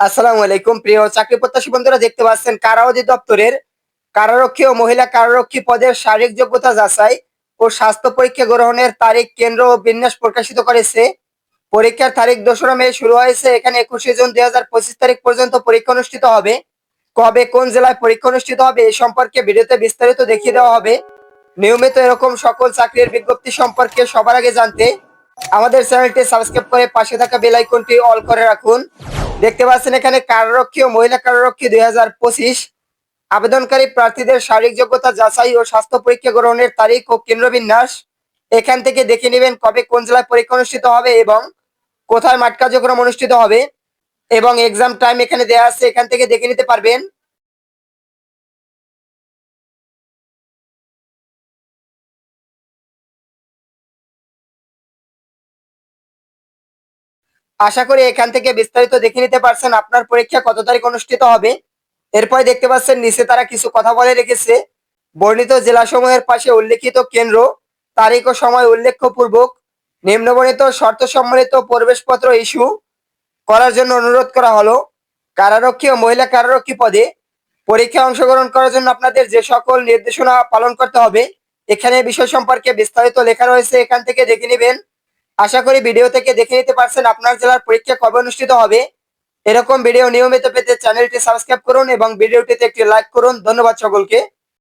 আসসালামু আলাইকুম, প্রিয় চাকরি প্রত্যাশী বন্ধুরা, দেখতে পাচ্ছেন কারা অধিদপ্তরের কারারক্ষী ও মহিলা কারারক্ষী পদের শারীরিক যোগ্যতা যাচাই ও স্বাস্থ্য পরীক্ষা গ্রহণের তারিখ, কেন্দ্র ও বিন্যাস প্রকাশিত করেছে। পরীক্ষার তারিখ দোসরা মে শুরু হয়েছে, এখানে একুশে জুন দুই হাজার পঁচিশ তারিখ পর্যন্ত পরীক্ষা অনুষ্ঠিত হবে। কবে কোন জেলায় পরীক্ষা অনুষ্ঠিত হবে এ সম্পর্কে ভিডিওতে বিস্তারিত দেখিয়ে দেওয়া হবে। নিয়মিত এরকম সকল চাকরির বিজ্ঞপ্তি সম্পর্কে সবার আগে জানতে আমাদের চ্যানেলটি সাবস্ক্রাইব করে পাশে থাকা বেল আইকনটি অল করে রাখুন। দেখতে পাচ্ছেন এখানে কারারক্ষী ও মহিলা কারারক্ষী দুই হাজার পঁচিশ। আবেদনকারী প্রার্থীদের শারীরিক যোগ্যতা যাচাই ও স্বাস্থ্য পরীক্ষা গ্রহণের তারিখ ও কেন্দ্রবিন্যাস। এখান থেকে দেখে নেবেন কবে কোন জেলায় পরীক্ষা অনুষ্ঠিত হবে এবং কোথায় মাঠ কার্যক্রম অনুষ্ঠিত হবে এবং এক্সাম টাইম এখানে দেওয়া আছে, এখান থেকে দেখে নিতে পারবেন। আশা করি এখান থেকে বিস্তারিত দেখে নিতে পারছেন আপনার পরীক্ষা কত তারিখ অনুষ্ঠিত হবে। এরপরে দেখতে পাচ্ছেন, নিচে তারা কিছু কথা বলে রেখেছে। বর্ণিত জেলাসমূহের পাশে উল্লেখিত কেন্দ্র, তারিখ ও সময় উল্লেখপূর্বক নিম্নবর্ণিত শর্ত সম্বলিত প্রবেশপত্র ইস্যু করার জন্য অনুরোধ করা হলো। কারারক্ষী ও মহিলা কারারক্ষী পদে পরীক্ষায় অংশগ্রহণ করার জন্য আপনাদের যে সকল নির্দেশনা পালন করতে হবে, এখানে বিষয় সম্পর্কে বিস্তারিত লেখা রয়েছে, এখান থেকে দেখে নেবেন। আশা করি ভিডিও থেকে দেখে নিতে পারছেন আপনার জেলার পরীক্ষা কবে অনুষ্ঠিত হবে। এরকম ভিডিও নিয়মিত পেতে চ্যানেলটি সাবস্ক্রাইব করুন এবং ভিডিওটিতে একটি লাইক করুন। ধন্যবাদ সকলকে।